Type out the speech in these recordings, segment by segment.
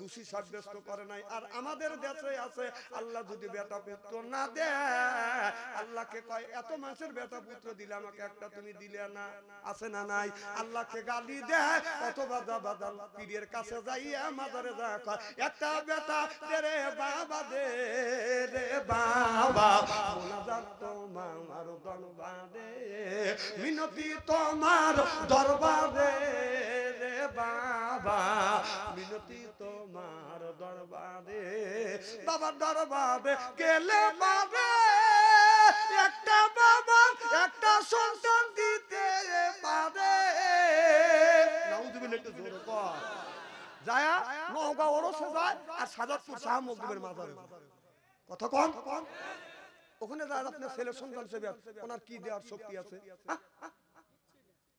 দোষী সাব্যস্ত করে নাই। আর আমাদের দেশে আছে, আল্লাহ যদি বেটা পুত্র না দে, আল্লাহকে কয়, এত মাসের বেটা পুত্র দিলে আমাকে একটা তুমি দিলে না, আছে না নাই? আল্লাহকে গালি দেয় অথবা দাবাদাল পীরের কাছে যাইয়া মাজারে যা কয়, একটা বেটা দে রে বাবা, দে রে বাবা, মোনাজাত তোমার দরবারে মিনতি তোমার দরবারে। বাবা, মিনতি তোমার দরবারে, বাবার দরবারে গেলে বাবা একটা বাবা, একটা সন্তান দিতে পারে। যায়া আর সাজাদপুর শাহ মকদুমের মাজারে কথা কম ওখানে যায় আপনার ছেলে সন্তান ওনার কি দেওয়ার শক্তি আছে? হ্যাঁ?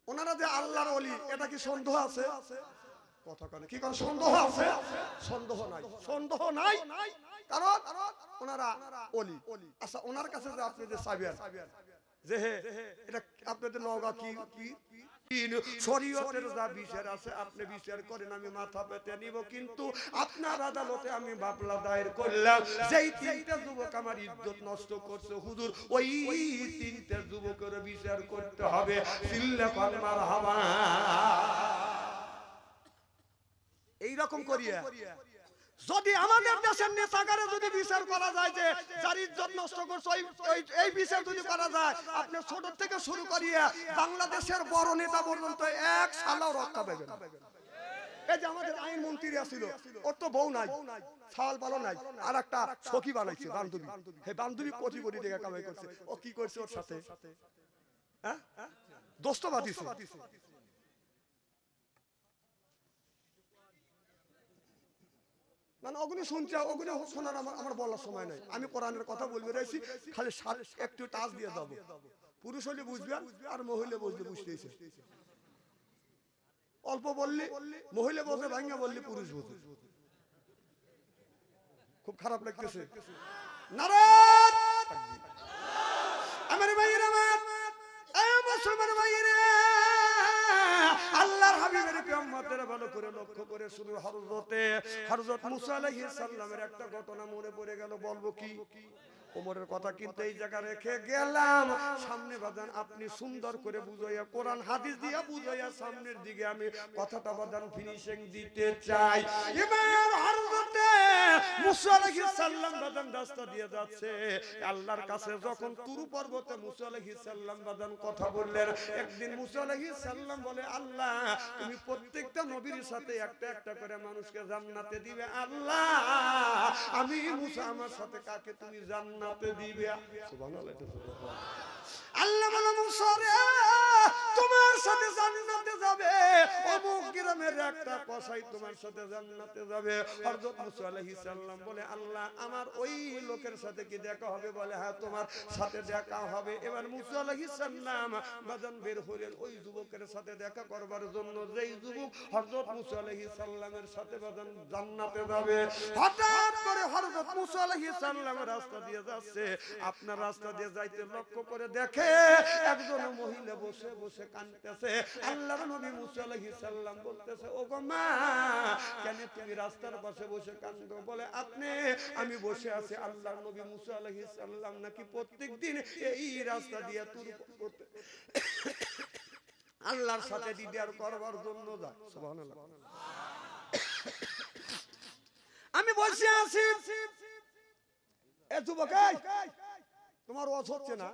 ওনারা যে আল্লাহর অলি এটা কি সন্দেহ আছে? কথা কি আছে? সন্দেহ নাই। সন্দেহ নাই? অলি আচ্ছা কাছে আপনি যে এটা আপনাদের কি? শরীয়তের যা বিচার আছে আপনি বিচার করেন, আমি মাথা পেতে নিব, কিন্তু আপনার আদালতে আমি মামলা দায়ের করলাম। যেই তিনটা যুবক আমার ইজ্জত নষ্ট করছে, হুজুর, ওই তিনটা যুবকের বিচার করতে হবে। চিল্লা পালমার এইরকম করিয়া। যদি আমাদের দেশের নেতাগারে যদি বিচার করা যায় যে যার ইজ্জত নষ্ট করছে এই বিচার যদি করা যায়, আপনি ছোট থেকে শুরু করিয়া বাংলাদেশের বড় নেতা পর্যন্ত এক সালাও রক্ষা পাবেন এই যে আমাদের আইন মন্ত্রী আছিল, ওর তো বউ নাই, ছাল ভালো নাই আর একটা সখী বানাইছে, বান্ধবী। হে বান্ধবী কোটি কোটি টাকা কামাই করছে। ও কি করছে ওর সাথে? হ্যাঁ? দোস্ত বাদিছে মানে শুনছে অগুনি শোনার আমার আমার বলার সময় নাই। আমি কোরআনের কথা বলবে রয়েছি, খালি সাত- একটু টাচ দিয়ে যাব পুরুষ হলে বুঝবে আর মহিলা বুঝলে বুঝতেছে অল্প বললি মহিলা বোঝে ভাঙ্গা বললি পুরুষ বোঝে। খুব খারাপ লাগতেছে। আমার ভাইয়ের আমার মুসলমান ভাইয়েরা আল্লাহর হাবিবের কিয়ামতের ভালো করে লক্ষ্য করে শুধু হরজতে হরজত মুসা আলাইহিস সালামের একটা ঘটনা মনে পড়ে গেল, বলব কি? ওমরের কথা কিন্তু এই জায়গা রেখে গেলাম। সামনে বাজান, আপনি সুন্দর করে বুঝাইয়া কোরআন, হাদিস দিয়া বুঝাইয়া সামনের দিকে আমি কথাটা বাজান ফিনিশিং দিতে চাই। এবার হযরতে মুসা আলাইহিস সালাম বাজান রাস্তা দিয়ে যাচ্ছে। আল্লাহর কাছে যখন তুরু পর্বতে মুসা আলাইহিস সালাম বাজান কথা বললেন, একদিন মুসা আলাইহিস সালাম বলে, আল্লাহ, তুমি প্রত্যেকটা নবীর সাথে একটা একটা করে মানুষকে জান্নাতে দিবে, আল্লাহ, আমি মুসা আমার সাথে কাকে তুমি জান্নাতে দিবে সুবহানাল্লাহ এটা সুবহানাল্লাহ। আল্লাহ বলে মুসা রে তোমার সাথে জান্নাতে যাবে। অমুক গ্রামের একটা কসাই তোমার সাথে জান্নাতে যাবে। হযরত মুসা আলাইহিস বলে, আল্লাহ, আমার ওই লোকের সাথে কি দেখা হবে? বলে হ্যাঁ তোমার সাথে দেখা হবে। এবার মুসা আলাইহিস সালাম বের হলেন ওই যুবকের সাথে দেখা করবার জন্য। যেই যুবক হযরত মুসা আলাইহিস সাথে বাজান জান্নাতে যাবে। হঠাৎ করে হযরত মুসা আলাইহিস রাস্তা দিয়ে যাচ্ছে। আপনার রাস্তা দিয়ে যাইতে লক্ষ্য করে দেখে একজন মহিলা বসে বসে কাঁদতেছে আল্লাহর নবী মুসা আলাইহিস সালাম বলতেছে ও গো কেন তুমি রাস্তার পাশে বসে কাঁদো বলে, আপনি, আমি বসে আছি, আল্লাহর নবী মুসা আলাইহিস সালাম নাকি প্রত্যেকদিন এই রাস্তা দিয়ে তুর করতে আল্লাহর সাথে দিদার করবার জন্য যায়। সুবহানাল্লাহ। আমি বসে আছি। এ যুবকাই তোমার ওয়াজ হচ্ছে না?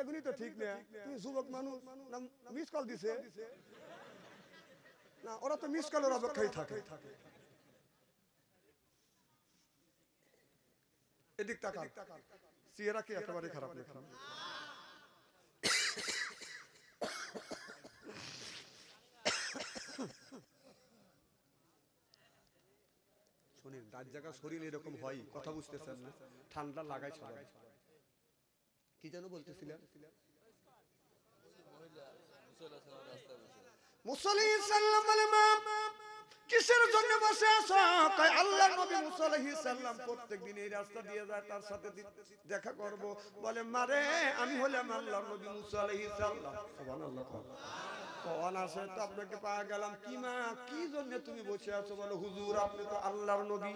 এগুলি তো ঠিক না তুমি যুবক মানুষ মিস কল দিছে। না ওরা তো মিস কলের অপেক্ষায় থাকে। এদিক টাকা চেহারা কি একেবারে খারাপ লেখা শরীর রাত জায়গা শরীর এরকম হয় কথা বুঝতেছেন না। ঠান্ডা লাগাই সবাই। কি যেন সাথে দেখা করব। বলে, মারে, আমি হলাম আল্লাহর নবী মুসা আপনাকে পাওয়া গেলাম। কি মা, কি জন্য তুমি বসে আছো? বলো, হুজুর, আপনি তো আল্লাহর নবী।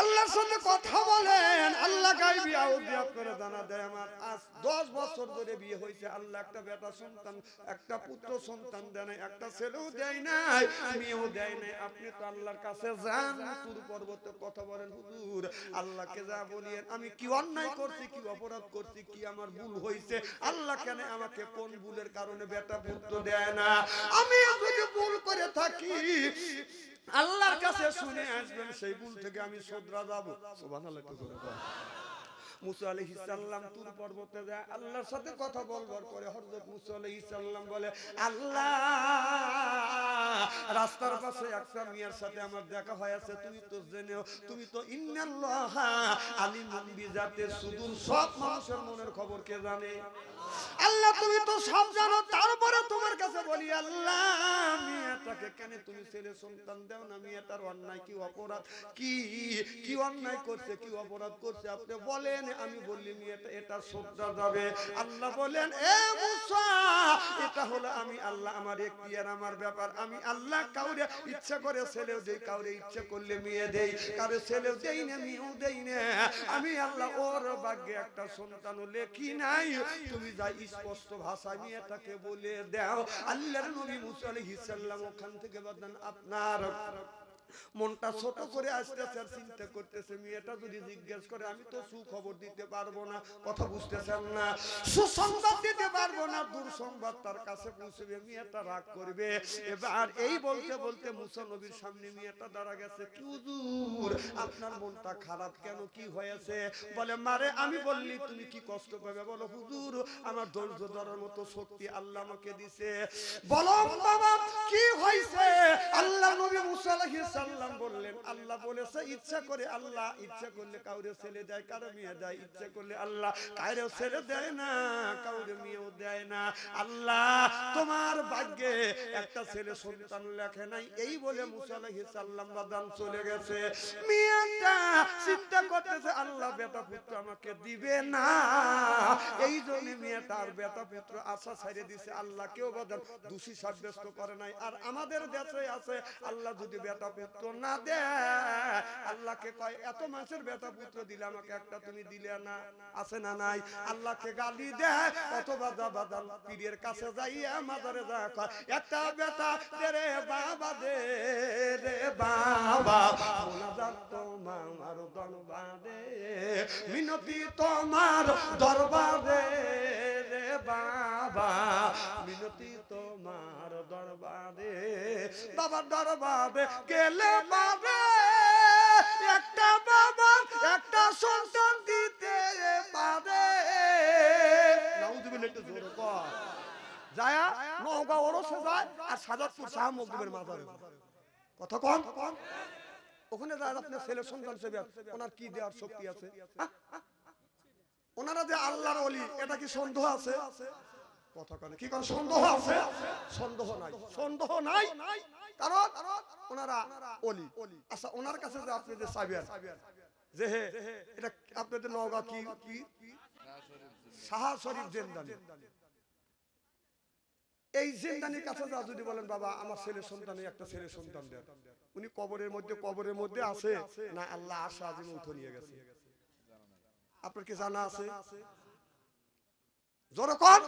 আল্লাহর সাথে কথা বলেন। আল্লাহ গাইবি আউদিয়া করে জানা দেয় আমার। আজ দশ বছর ধরে বিয়ে হয়েছে। আল্লাহ একটা বেটা সন্তান, একটা পুত্র সন্তান দেয় নাই, একটা ছেলেও দেয় নাই, মেয়েও দেয় নাই। আপনি তো আল্লাহর কাছে যান তুর পর্বতে কথা বলেন, হুজুর। আল্লাহকে যা বলিয়েন, আমি কি অন্যায় করছি, কি অপরাধ করছি, কি আমার ভুল হয়েছে? আল্লাহ কেন আমাকে কোন ভুলের কারণে বেটা পুত্র দেয় না? আমি যদি ভুল করে থাকি আল্লাহর কাছে শুনে আসবেন সেই ভুল থেকে আমি শোধরা যাব জোরে বল। মনের খবর কে জানে? আল্লাহ, তুমি তো সব জানো, তারপরে তোমার কাছে বলি, আল্লাহ, মেয়েটাকে কেন তুমি ছেলে সন্তান দাও না? মেয়েটার অন্যায় কি অপরাধ? কি কি অন্যায় করছে, কি অপরাধ করছে? আপনি বলেন, আমি বললি মেয়েটা এটা শ্রদ্ধা যাবে। আল্লাহ বলেন, এ মুসা, এটা হলো আমি আল্লাহ আমার এখতিয়ার আমার ব্যাপার। আমি আল্লাহ কাউরে ইচ্ছা করে ছেলেও দেই, কাউরে ইচ্ছা করলে মেয়ে দেই, কারও ছেলেও দেই না, মেয়েও দেই না। আমি আল্লাহ ওর ভাগ্যে একটা সন্তানও লেখি নাই। তুমি যা স্পষ্ট ভাষায় মেয়েটাকে বলে দাও, আল্লাহর নবী মুসা আলাইহিস সালাম ওখান থেকে বাদান আপনার মনটা ছোট করে আসতেছে আর চিন্তা করতেছে মেয়েটা যদি জিজ্ঞেস করে আমি তো সুখবর দিতে পারব না। কথা বুঝতেছেন না। সুসংবাদ দিতে পারব না দুঃসংবাদ তার কাছে পৌঁছবে মেয়েটা রাগ করবে। এবার এই বলতে বলতে মুসা নবীর সামনে মেয়েটা দাঁড়া গেছে কি হুজুর আপনার মনটা খারাপ কেন? কি হয়েছে? বলে মারে আমি বললি তুমি কি কষ্ট পাবে? বলো হুজুর আমার ধৈর্য ধরার মতো শক্তি আল্লাহ আমাকে দিছে। বলো বাবা কি হয়েছে আল্লাহ নবী মুসা আলাইহিস সালাম বললেন, আল্লাহ বলেছে, ইচ্ছা করে আল্লাহ, ইচ্ছা করলে কাউরে ছেলে দেয়, কারও মেয়ে দেয়, ইচ্ছা করলে আল্লাহ, কারও ছেলে দেয় না, কাউরে দেয় না। আল্লাহ, তোমার ভাগ্যে একটা ছেলে সন্তান লেখে নাই, এই বলে মুসা আলাইহিস সালাম বাদান চলে গেছে। চিন্তা করতেছে, আল্লাহ বেটা পুত্র আমাকে দিবে না। এই জন্য মেয়েটা আর বেটা পুত্র আশা ছাড়িয়ে দিছে আল্লাহ কেউ বাদান, দোষী সাব্যস্ত করে নাই। আর আমাদের দেশে আছে, আল্লাহ যদি বেটা পুত্র না দেয়। আল্লাহকে কয়, এত মাসের বেটা পুত্র দিলে আমাকে একটা তুমি দিলে না। আছে না নাই? আল্লাহকে গালি দেয়, অথবা যা বাদান পীরের কাছে যাইয়া মাজারে যা কয় একটা বেটা দে রে বাবা দে, রে বাবা, মোনাজাত তোমার দরবারে, মিনতি তোমার দরবারে, রে বাবা, মিনতি তোমার দরবারে। বাবার দরবারে গেলে পাবে। একটা বাবা একটা সন্তান দিতে পারে। নাউজুবিল্লাহ একটু জোরে কর। যায়া নওগাঁ ওরসে যায় আর সাজাদপুর শাহ মকদুমের মাজারে কথা কম ওখানে যায় আপনার ছেলে সন্তান সেবে ওনার কি দেওয়ার শক্তি আছে? হ্যাঁ? ওনারা যে আল্লাহর অলি এটা কি সন্দেহ আছে? এই জিন্দানির কাছে যা যদি বলেন, বাবা, আমার ছেলে সন্তানে একটা ছেলে সন্তান দেন। উনি কবরের মধ্যে কবরের মধ্যে আছে? না, আল্লাহ আশা নিয়ে গেছে। আপনার কি জানা আছে? জোরে কর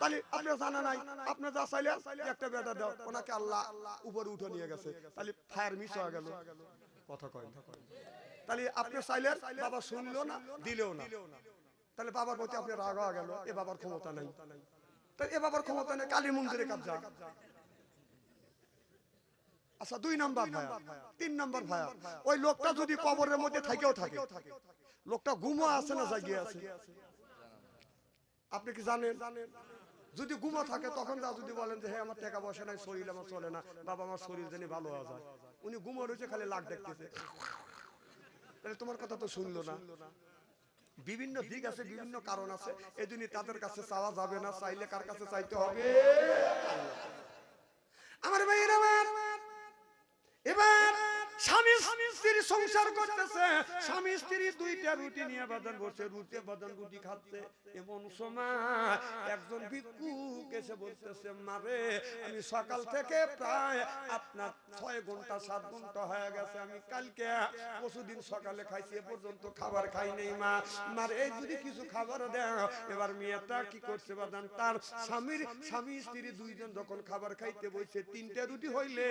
তাহলে আপনার জানা নাই আপনার যা চাইলে একটা বেটা দাও। ওনাকে আল্লাহ উপরে উঠে নিয়ে গেছে। তাহলে ফায়ার মিস হয়ে গেল। কথা কয়। তাহলে আপনি চাইলেন, বাবা শুনলো না, দিলেও না। তাহলে বাবার প্রতি আপনি রাগ হয়ে গেল, এ বাবার ক্ষমতা নাই। তাহলে এ বাবার ক্ষমতা নেই কালী মন্দিরে কাজ আচ্ছা দুই নাম্বার ভাইয়া তিন নাম্বার ভাইয়া ওই লোকটা যদি কবরের মধ্যে থাকেও থাকে, লোকটা ঘুমো আছে না জাগিয়ে আছে? আপনি কি জানেন? যদি ঘুমো থাকে, তখন যা যদি বলেন যে হ্যাঁ আমার টাকা পয়সা নাই, শরীর আমার চলে না, বাবা আমার শরীর জানি ভালো হয়ে যায়। উনি ঘুমো রয়েছে, খালি লাখ দেখতেছে। তাহলে তোমার কথা তো শুনলো না। বিভিন্ন দিক আছে, বিভিন্ন কারণ আছে। এই তাদের কাছে চাওয়া যাবে না, চাইলে কার কাছে চাইতে হবে? আমার আমার। এবার স্বামী স্ত্রী সংসার করতেছে। স্বামী স্ত্রী দুইটা রুটি নিয়ে বাদান করছে, রুটি বাদান রুটি খাচ্ছে। এমন সময় একজন ভিক্ষুক এসে বলতেছে মারে আমি সকাল থেকে প্রায় আপনার ছয় ঘণ্টা, সাত ঘণ্টা হয়ে গেছে, আমি কালকে পরশুদিন সকালে খাইছি, এ পর্যন্ত খাবার খাই নেই মা। মার, এই যদি কিছু খাবার দেয়, এবার মেয়েটা কি করছে বাদান? তার স্বামীর, স্বামী, স্ত্রী দুইজন যখন খাবার খাইতে বসে তিনটে রুটি হইলে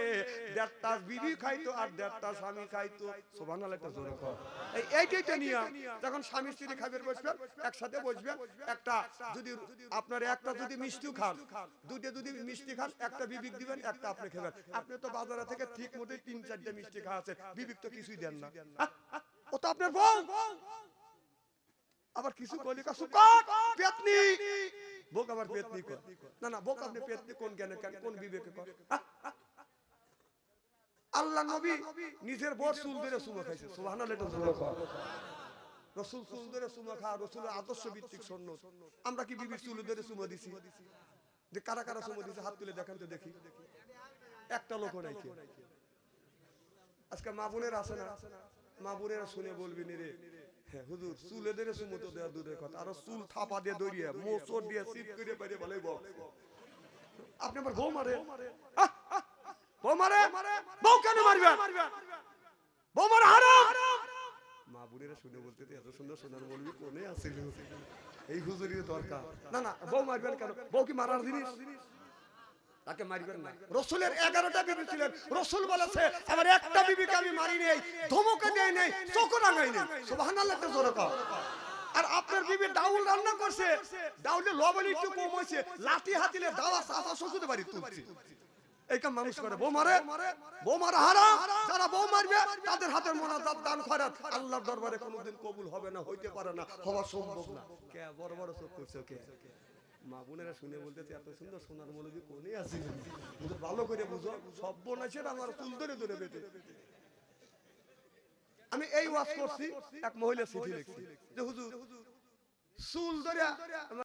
দেড়টা বিবি খাইতো আর দেড়টা স্বামী খাইতো। সোভান একটা জোরে। এইটাই তো নিয়ম। যখন স্বামী, স্ত্রী খাবার বসবেন একসাথে বসবেন একটা যদি আপনার একটা যদি মিষ্টি খান দুটো যদি মিষ্টি খান, একটা বিবিক দিবেন, একটা আপনি খাবেন। আপনি তো বাজারে থেকে ঠিক মতো তিন চারটে মিষ্টি খাওয়াছেন বিবিক তো কিছুই দেন না। ও তো আপনার বউ। আবার কিছু কলি কাছু পেতনি। বোক আবার পেতনি কর। না না বোক আপনি পেতনি কোন জ্ঞানে কেন কোন বিবেকে কর। আল্লাহ নবী নিজের বর চুল ধরে সুমো খাইছে। সুবহানাল্লাহ এটা রসুল চুল ধরে সুমো খা রসুলের আদর্শ ভিত্তিক সৈন্য আমরা কি বিবির চুল ধরে সুমো দিছি? যে কারা কারা সুমো দিছে? হাত তুলে দেখান তো দেখি। একটা লোক নাই আজকে মা বোনের আছে না? মা শুনে বলবি নি রে হ্যাঁ, সুন্দর বলবি কোনে আসিল এই হুজুরির দরকার। না না বউ মারবেন কেন? বউ কি মারার জিনিস? তাকে মারবেন না। রসুলের এগারোটা বিবি ছিলেন। রসুল বলেছে, আমার একটা বিবিকে আমি মারি নেই, ধমকে দেয় নেই চোখ রাঙাই নেই। সুবহানাল্লাহ, একটা জোরে কর আর আপনার বিবি ডাউল রান্না করছে। ডাউলে লবণ একটু কম হয়েছে, লাঠি হাতিলে দাওয়া সাফা শ্বশুরে বাড়ি তুলছে। এই মানুষ করে, বউ মারে, বউ মারা হারা। যারা বউ মারবে, তাদের হাতের মোনাজাত দান খয়রাত। আল্লাহর দরবারে কোনোদিন কবুল হবে না, হইতে পারে না, হওয়া সম্ভব না। কে বড় বড় চোখ করছ কে মা বোনেরা শুনে বলতেছে, এত সুন্দর সোনার মৌলবী কোনে আছে? ভালো করে বুঝো, সব বোন আছে আমার ফুল ধরে ধরে বেঁধে। আমি এই ওয়াজ করছি, এক মহিলা চিঠি লিখছি চুল ধরে